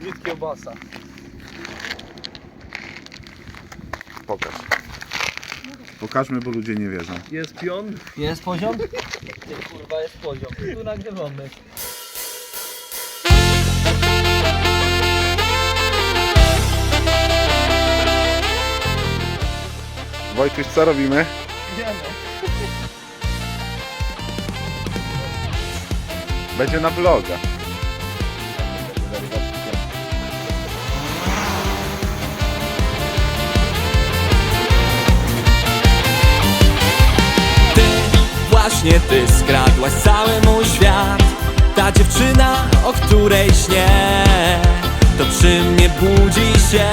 Grit kiełbasa. Pokaż. Pokażmy, bo ludzie nie wierzą. Jest pion. Jest poziom? Ty kurwa, jest poziom. Tu nagrywamy. Wojtuś, co robimy? Będzie na vloga. Właśnie ty skradłaś cały mój świat. Ta dziewczyna, o której śnię To przy mnie budzi się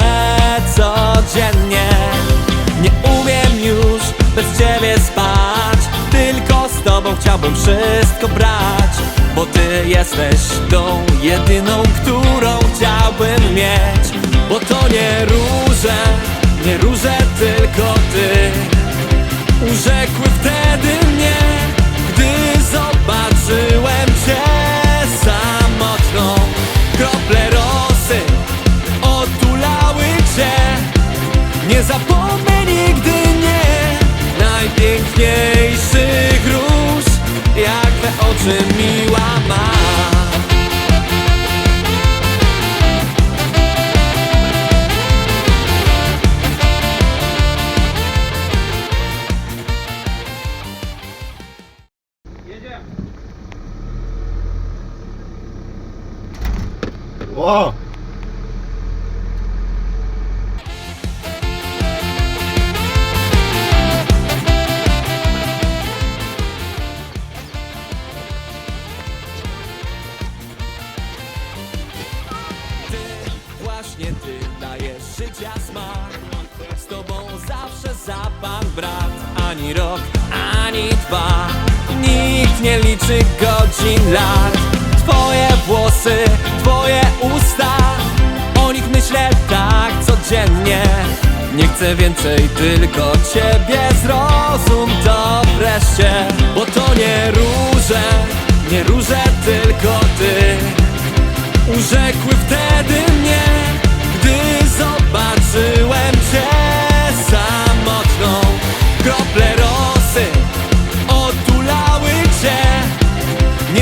codziennie. Nie umiem już bez ciebie spać Tylko z tobą chciałbym wszystko brać Bo ty jesteś tą jedyną, którą chciałbym mieć. Bo to nie róże, nie róże tylko ty. Urzekły wtedy mnie, Nie zapomnę nigdy nie najpiękniejszych róż, jak te oczy miła ma. O! Ty, właśnie ty dajesz życia smak. Z tobą zawsze za pan brat Ani rok, ani dwa. Nikt nie liczy godzin, lat. Twoje włosy, twoje usta. O nich myślę tak codziennie. Nie chcę więcej, tylko ciebie Zrozum. To wreszcie Bo to nie róże, nie róże, tylko ty. Urzekły wtedy mnie,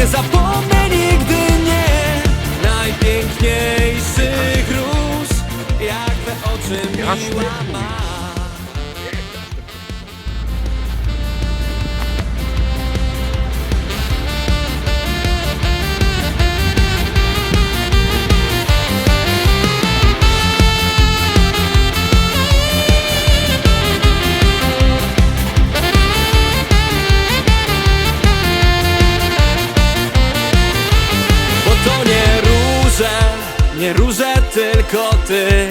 Nie zapomnę nigdy nie najpiękniejszych róż, jak te oczy miła ma. Nie róże tylko ty.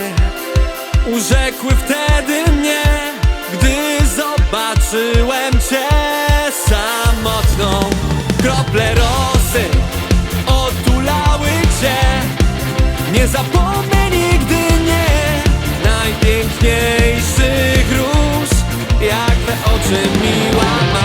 Urzekły wtedy mnie, gdy zobaczyłem cię samotną. Krople rosy otulały cię. Nie zapomnę nigdy nie najpiękniejszych róż Jak te oczy miła